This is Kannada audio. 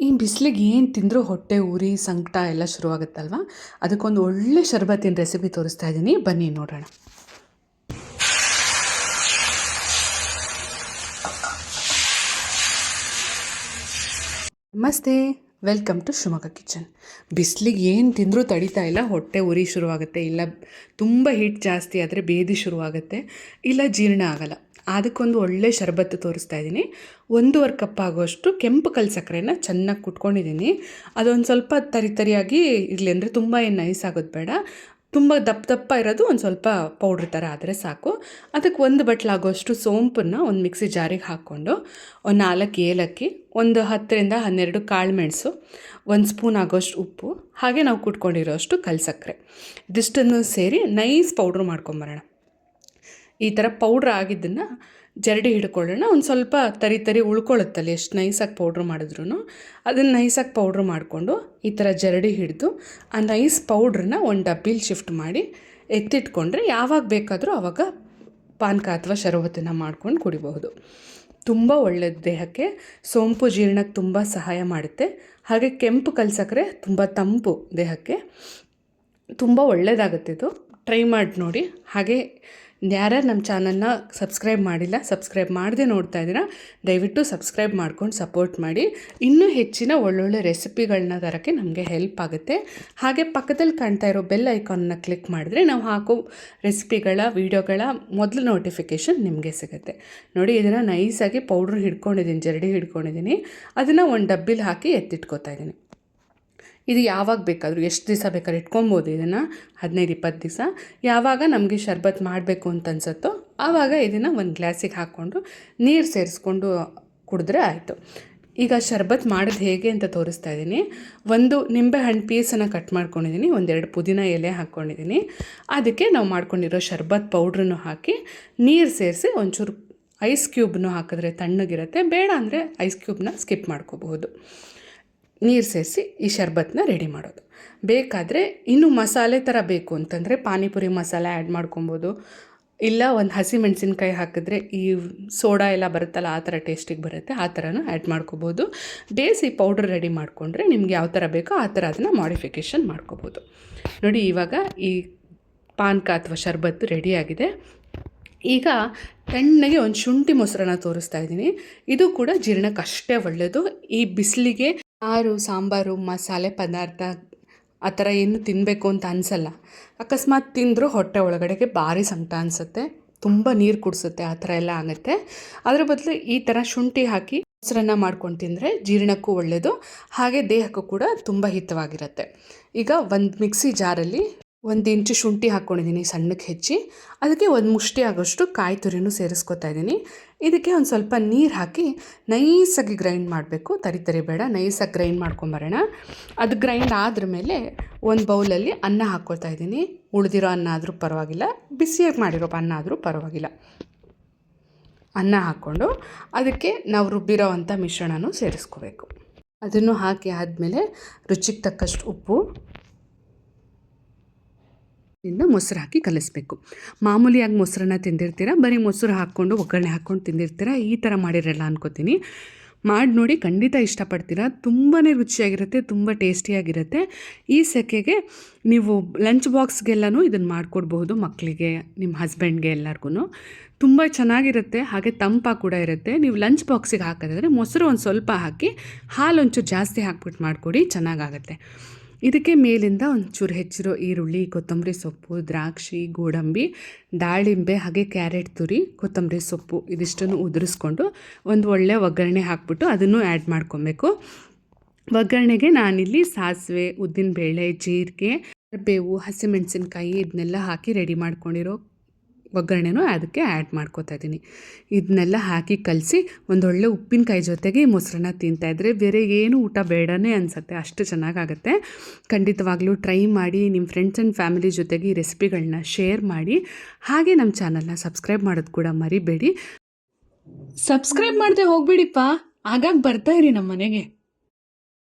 ಈ ಬಿಸಿಲಿಗೆ ಏನು ತಿಂದರೂ ಹೊಟ್ಟೆ ಉರಿ ಸಂಕಟ ಎಲ್ಲ ಶುರುವಾಗುತ್ತಲ್ವ? ಅದಕ್ಕೊಂದು ಒಳ್ಳೆ ಶರ್ಬತ್ತಿನ ರೆಸಿಪಿ ತೋರಿಸ್ತಾ ಇದ್ದೀನಿ. ಬನ್ನಿ, ನೋಡೋಣ. ನಮಸ್ತೆ. Welcome to Shivamogga kitchen. ಬಿಸಿಲಿಗೆ ಏನು ತಿಂದರೂ ತಡಿತಾ ಇಲ್ಲ, ಹೊಟ್ಟೆ ಉರಿ ಶುರುವಾಗುತ್ತೆ. ಇಲ್ಲ, ತುಂಬ ಹೀಟ್ ಜಾಸ್ತಿ ಆದರೆ ಬೇದಿ ಶುರುವಾಗುತ್ತೆ. ಇಲ್ಲ, ಜೀರ್ಣ ಆಗಲ್ಲ. ಅದಕ್ಕೊಂದು ಒಳ್ಳೆ ಶರಬತ್ತು ತೋರಿಸ್ತಾ ಇದ್ದೀನಿ. ಒಂದೂವರೆ ಕಪ್ ಆಗೋಷ್ಟು ಕೆಂಪು ಕಲ್ ಸಕ್ಕರೆನ ಚೆನ್ನಾಗಿ ಕುಟ್ಕೊಂಡಿದ್ದೀನಿ. ಅದೊಂದು ಸ್ವಲ್ಪ ತರಿ ತರಿಯಾಗಿ ಇರಲಿ ಅಂದರೆ ತುಂಬ ಏನು ನೈಸ್ ಆಗೋದು ಬೇಡ. ತುಂಬ ದಪ್ಪ ದಪ್ಪ ಇರೋದು ಒಂದು ಸ್ವಲ್ಪ ಪೌಡ್ರ್ ಥರ ಆದರೆ ಸಾಕು. ಅದಕ್ಕೆ ಒಂದು ಬಟ್ಲಾಗೋಷ್ಟು ಸೋಂಪನ್ನ ಒಂದು ಮಿಕ್ಸಿ ಜಾರಿಗೆ ಹಾಕ್ಕೊಂಡು, ಒಂದು ನಾಲ್ಕು ಏಲಕ್ಕಿ, ಒಂದು ಹತ್ತರಿಂದ ಹನ್ನೆರಡು ಕಾಳು ಮೆಣಸು, ಒಂದು ಸ್ಪೂನ್ ಆಗೋಷ್ಟು ಉಪ್ಪು, ಹಾಗೆ ನಾವು ಕುಟ್ಕೊಂಡಿರೋಷ್ಟು ಕಲ್ಸಕ್ಕರೆ ಇದಿಷ್ಟನ್ನು ಸೇರಿ ನೈಸ್ ಪೌಡ್ರ್ ಮಾಡ್ಕೊಂಬರೋಣ ಈ ಥರ ಪೌಡ್ರ್ ಆಗಿದ್ದನ್ನು ಜರಡಿ ಹಿಡ್ಕೊಳ್ಳೋಣ. ಒಂದು ಸ್ವಲ್ಪ ತರಿ ತರಿ ಉಳ್ಕೊಳ್ಳುತ್ತಲ್ಲ ಎಷ್ಟು ನೈಸಾಗಿ ಪೌಡ್ರ್ ಮಾಡಿದ್ರು ಅದನ್ನು ನೈಸಾಗಿ ಪೌಡ್ರ್ ಮಾಡಿಕೊಂಡು ಈ ಥರ ಜರಡಿ ಹಿಡಿದು ಆ ನೈಸ್ ಪೌಡ್ರನ್ನ ಒಂದು ಡಬ್ಬಿಲಿ ಶಿಫ್ಟ್ ಮಾಡಿ ಎತ್ತಿಟ್ಕೊಂಡ್ರೆ ಯಾವಾಗ ಬೇಕಾದರೂ ಆವಾಗ ಪಾನಕ ಅಥವಾ ಶರಬತ್ತನ್ನು ಮಾಡ್ಕೊಂಡು ಕುಡಿಬಹುದು. ತುಂಬ ಒಳ್ಳೆಯದು ದೇಹಕ್ಕೆ. ಸೋಂಪು ಜೀರ್ಣಕ್ಕೆ ತುಂಬ ಸಹಾಯ ಮಾಡುತ್ತೆ. ಹಾಗೆ ಕೆಂಪು ಕಲ್ಸಕ್ರೆ ತುಂಬ ತಂಪು ದೇಹಕ್ಕೆ. ತುಂಬ ಒಳ್ಳೆಯದಾಗುತ್ತೆ ಇದು. ಟ್ರೈ ಮಾಡಿ ನೋಡಿ. ಹಾಗೆ ಯಾರ್ಯಾರು ನಮ್ಮ ಚಾನಲ್ನ ಸಬ್ಸ್ಕ್ರೈಬ್ ಮಾಡಿಲ್ಲ, ಸಬ್ಸ್ಕ್ರೈಬ್ ಮಾಡದೆ ನೋಡ್ತಾ ಇದ್ದೀರಾ, ದಯವಿಟ್ಟು ಸಬ್ಸ್ಕ್ರೈಬ್ ಮಾಡ್ಕೊಂಡು ಸಪೋರ್ಟ್ ಮಾಡಿ. ಇನ್ನೂ ಹೆಚ್ಚಿನ ಒಳ್ಳೊಳ್ಳೆ ರೆಸಿಪಿಗಳನ್ನ ತರೋಕ್ಕೆ ನಮಗೆ ಹೆಲ್ಪ್ ಆಗುತ್ತೆ. ಹಾಗೆ ಪಕ್ಕದಲ್ಲಿ ಕಾಣ್ತಾ ಇರೋ ಬೆಲ್ ಐಕಾನ್ನ ಕ್ಲಿಕ್ ಮಾಡಿದ್ರೆ ನಾವು ಹಾಕೋ ರೆಸಿಪಿಗಳ, ವೀಡಿಯೋಗಳ ಮೊದಲು ನೋಟಿಫಿಕೇಷನ್ ನಿಮಗೆ ಸಿಗುತ್ತೆ. ನೋಡಿ, ಇದನ್ನು ನೈಸಾಗಿ ಪೌಡ್ರ್ ಹಿಡ್ಕೊಂಡಿದ್ದೀನಿ, ಜರಡಿ ಹಿಡ್ಕೊಂಡಿದ್ದೀನಿ. ಅದನ್ನು ಒಂದು ಡಬ್ಬಿಲಿ ಹಾಕಿ ಎತ್ತಿಟ್ಕೋತಾ ಇದ್ದೀನಿ. ಇದು ಯಾವಾಗ ಬೇಕಾದರೂ, ಎಷ್ಟು ದಿವಸ ಬೇಕಾದ್ರೂ ಇಟ್ಕೊಬೋದು ಇದನ್ನು, ಹದಿನೈದು, ಇಪ್ಪತ್ತು ದಿವಸ. ಯಾವಾಗ ನಮಗೆ ಶರ್ಬತ್ ಮಾಡಬೇಕು ಅಂತ ಅನ್ಸುತ್ತೋ, ಆವಾಗ ಇದನ್ನು ಒಂದು ಗ್ಲಾಸಿಗೆ ಹಾಕ್ಕೊಂಡು ನೀರು ಸೇರಿಸ್ಕೊಂಡು ಕುಡಿದ್ರೆ ಆಯಿತು. ಈಗ ಶರ್ಬತ್ ಮಾಡೋದು ಹೇಗೆ ಅಂತ ತೋರಿಸ್ತಾ ಇದ್ದೀನಿ. ಒಂದು ನಿಂಬೆ ಹಣ್ಣು ಪೀಸನ್ನು ಕಟ್ ಮಾಡ್ಕೊಂಡಿದ್ದೀನಿ ಒಂದೆರಡು ಪುದೀನ ಎಲೆ ಹಾಕ್ಕೊಂಡಿದ್ದೀನಿ ಅದಕ್ಕೆ ನಾವು ಮಾಡ್ಕೊಂಡಿರೋ ಶರ್ಬತ್ ಪೌಡ್ರನ್ನು ಹಾಕಿ ನೀರು ಸೇರಿಸಿ ಒಂಚೂರು ಐಸ್ ಕ್ಯೂಬ್ನು ಹಾಕಿದ್ರೆ ತಣ್ಣಗಿರುತ್ತೆ. ಬೇಡ ಅಂದರೆ ಐಸ್ ಕ್ಯೂಬ್ನ ಸ್ಕಿಪ್ ಮಾಡ್ಕೋಬಹುದು. ನೀರು ಸೇರಿಸಿ ಈ ಶರ್ಬತ್ತನ್ನ ರೆಡಿ ಮಾಡೋದು. ಬೇಕಾದರೆ ಇನ್ನೂ ಮಸಾಲೆ ಥರ ಬೇಕು ಅಂತಂದರೆ ಪಾನಿಪುರಿ ಮಸಾಲೆ ಆ್ಯಡ್ ಮಾಡ್ಕೊಬೋದು. ಇಲ್ಲ ಒಂದು ಹಸಿ ಮೆಣಸಿನ್ಕಾಯಿ ಹಾಕಿದ್ರೆ ಈ ಸೋಡಾ ಎಲ್ಲ ಬರುತ್ತಲ್ಲ ಆ ಥರ ಟೇಸ್ಟಿಗೆ ಬರುತ್ತೆ, ಆ ಥರನೂ ಆ್ಯಡ್ ಮಾಡ್ಕೋಬೋದು. ಬೇಯಿಸಿ ಪೌಡ್ರ್ ರೆಡಿ ಮಾಡಿಕೊಂಡ್ರೆ ನಿಮ್ಗೆ ಯಾವ ಥರ ಬೇಕೋ ಆ ಥರ ಅದನ್ನು ಮಾಡಿಫಿಕೇಷನ್ ಮಾಡ್ಕೋಬೋದು. ನೋಡಿ ಇವಾಗ ಈ ಪಾನ್ಕ ಅಥವಾ ಶರ್ಬತ್ತು ರೆಡಿಯಾಗಿದೆ ಈಗ ತಣ್ಣಗೆ ಒಂದು ಶುಂಠಿ ಮೊಸರನ್ನ ತೋರಿಸ್ತಾ ಇದ್ದೀನಿ. ಇದು ಕೂಡ ಜೀರ್ಣಕ್ಕೆ ಅಷ್ಟೇ ಒಳ್ಳೆಯದು ಈ ಬಿಸಿಲಿಗೆ ಸಾರು, ಸಾಂಬಾರು, ಮಸಾಲೆ ಪದಾರ್ಥ ಆ ಥರ ಏನು ತಿನ್ನಬೇಕು ಅಂತ ಅನಿಸಲ್ಲ. ಅಕಸ್ಮಾತ್ ತಿಂದರೂ ಹೊಟ್ಟೆ ಒಳಗಡೆಗೆ ಭಾರಿ ಸಂಕಟ ಅನಿಸುತ್ತೆ. ತುಂಬ ನೀರು ಕುಡಿಸುತ್ತೆ, ಆ ಥರ ಎಲ್ಲ ಆಗುತ್ತೆ. ಅದರ ಬದಲು ಈ ಥರ ಶುಂಠಿ ಹಾಕಿ ಮೊಸರನ್ನ ಮಾಡ್ಕೊಂಡು ತಿಂದರೆ ಜೀರ್ಣಕ್ಕೂ ಒಳ್ಳೆಯದು ಹಾಗೆ ದೇಹಕ್ಕೂ ಕೂಡ ತುಂಬ ಹಿತವಾಗಿರುತ್ತೆ. ಈಗ ಒಂದು ಮಿಕ್ಸಿ ಜಾರಲ್ಲಿ ಒಂದು ಇಂಚು ಶುಂಠಿ ಹಾಕ್ಕೊಂಡಿದ್ದೀನಿ ಸಣ್ಣಕ್ಕೆ ಹೆಚ್ಚಿ. ಅದಕ್ಕೆ ಒಂದು ಮುಷ್ಟಿ ಆಗೋಷ್ಟು ಕಾಯಿ ತುರಿನೂ ಸೇರಿಸ್ಕೊತಾ ಇದ್ದೀನಿ. ಇದಕ್ಕೆ ಒಂದು ಸ್ವಲ್ಪ ನೀರು ಹಾಕಿ ನೈಸಾಗಿ ಗ್ರೈಂಡ್ ಮಾಡಬೇಕು. ತರಿ ತರಿ ಬೇಡ, ನೈಸಾಗಿ ಗ್ರೈಂಡ್ ಮಾಡ್ಕೊಂಬರೋಣ ಅದು ಗ್ರೈಂಡ್ ಆದ್ರ ಮೇಲೆ ಒಂದು ಬೌಲಲ್ಲಿ ಅನ್ನ ಹಾಕ್ಕೊಳ್ತಾ ಇದ್ದೀನಿ. ಉಳಿದಿರೋ ಅನ್ನ ಆದರೂ ಪರವಾಗಿಲ್ಲ, ಬಿಸಿಯಾಗಿ ಮಾಡಿರೋ ಅನ್ನ ಆದರೂ ಪರವಾಗಿಲ್ಲ. ಅನ್ನ ಹಾಕ್ಕೊಂಡು ಅದಕ್ಕೆ ನಾವು ರುಬ್ಬಿರೋ ಅಂಥ ಮಿಶ್ರಣನೂ ಸೇರಿಸ್ಕೋಬೇಕು. ಅದನ್ನು ಹಾಕಿ ಆದಮೇಲೆ ರುಚಿಗೆ ತಕ್ಕಷ್ಟು ಉಪ್ಪು ಇಂದ ಮೊಸರು ಹಾಕಿ ಕಲಿಸ್ಬೇಕು. ಮಾಮೂಲಿಯಾಗಿ ಮೊಸರನ್ನ ತಿಂದಿರ್ತೀರ? ಬರೀ ಮೊಸರು ಹಾಕ್ಕೊಂಡು, ಒಗ್ಗರಣೆ ಹಾಕ್ಕೊಂಡು ತಿಂದಿರ್ತೀರ? ಈ ಥರ ಮಾಡಿರಲ್ಲ ಅನ್ಕೋತೀನಿ. ಮಾಡಿ ನೋಡಿ, ಖಂಡಿತ ಇಷ್ಟಪಡ್ತೀರ. ತುಂಬಾ ರುಚಿಯಾಗಿರುತ್ತೆ, ತುಂಬ ಟೇಸ್ಟಿಯಾಗಿರುತ್ತೆ. ಈ ಸೆಕೆಗೆ ನೀವು ಲಂಚ್ ಬಾಕ್ಸ್ಗೆಲ್ಲನೂ ಇದನ್ನು ಮಾಡಿಕೊಡ್ಬಹುದು ಮಕ್ಕಳಿಗೆ ನಿಮ್ಮ ಹಸ್ಬೆಂಡ್ಗೆ ಎಲ್ಲರಿಗೂ ತುಂಬ ಚೆನ್ನಾಗಿರುತ್ತೆ, ಹಾಗೆ ತಂಪ ಕೂಡ ಇರುತ್ತೆ. ನೀವು ಲಂಚ್ ಬಾಕ್ಸಿಗೆ ಹಾಕೋದಾದರೆ ಮೊಸರು ಒಂದು ಸ್ವಲ್ಪ ಹಾಕಿ ಹಾಲು ಒಂಚೂರು ಜಾಸ್ತಿ ಹಾಕ್ಬಿಟ್ಟು ಮಾಡಿಕೊಡಿ, ಚೆನ್ನಾಗಾಗತ್ತೆ. ಇದಕ್ಕೆ ಮೇಲಿಂದ ಒಂಚೂರು ಹೆಚ್ಚಿರೋ ಈರುಳ್ಳಿ, ಕೊತ್ತಂಬರಿ ಸೊಪ್ಪು, ದ್ರಾಕ್ಷಿ, ಗೋಡಂಬಿ, ದಾಳಿಂಬೆ, ಹಾಗೆ ಕ್ಯಾರೆಟ್ ತುರಿ, ಕೊತ್ತಂಬರಿ ಸೊಪ್ಪು ಇದಿಷ್ಟನ್ನು ಉದುರಿಸ್ಕೊಂಡು ಒಂದು ಒಳ್ಳೆ ಒಗ್ಗರಣೆ ಹಾಕ್ಬಿಟ್ಟು ಅದನ್ನು ಆ್ಯಡ್ ಮಾಡ್ಕೊಬೇಕು. ಒಗ್ಗರಣೆಗೆ ನಾನಿಲ್ಲಿ ಸಾಸಿವೆ, ಉದ್ದಿನಬೇಳೆ, ಜೀರಿಗೆ ಬೇವು ಹಸಿಮೆಣಸಿನ್ಕಾಯಿ ಇದನ್ನೆಲ್ಲ ಹಾಕಿ ರೆಡಿ ಮಾಡ್ಕೊಂಡಿರೋ ಒಗ್ಗರಣೆನೂ ಅದಕ್ಕೆ ಆ್ಯಡ್ ಮಾಡ್ಕೋತಾ ಇದ್ದೀನಿ. ಇದನ್ನೆಲ್ಲ ಹಾಕಿ ಕಲಸಿ ಒಂದೊಳ್ಳೆ ಉಪ್ಪಿನಕಾಯಿ ಜೊತೆಗೆ ಈ ಮೊಸರನ್ನ ತಿಂತಾಯಿದ್ರೆ ಬೇರೆ ಏನು ಊಟ ಬೇಡನೇ ಅನಿಸುತ್ತೆ, ಅಷ್ಟು ಚೆನ್ನಾಗಾಗುತ್ತೆ. ಖಂಡಿತವಾಗ್ಲೂ ಟ್ರೈ ಮಾಡಿ ನಿಮ್ಮ ಫ್ರೆಂಡ್ಸ್ ಆ್ಯಂಡ್ ಫ್ಯಾಮಿಲಿ ಜೊತೆಗೆ ಈ ರೆಸಿಪಿಗಳನ್ನ ಶೇರ್ ಮಾಡಿ. ಹಾಗೆ ನಮ್ಮ ಚಾನಲ್ನ ಸಬ್ಸ್ಕ್ರೈಬ್ ಮಾಡೋದು ಕೂಡ ಮರಿಬೇಡಿ. ಸಬ್ಸ್ಕ್ರೈಬ್ ಮಾಡದೆ ಹೋಗ್ಬಿಡಿಪ್ಪ, ಆಗಾಗ ಬರ್ತಾ ಇರಿ ನಮ್ಮ ಮನೆಗೆ.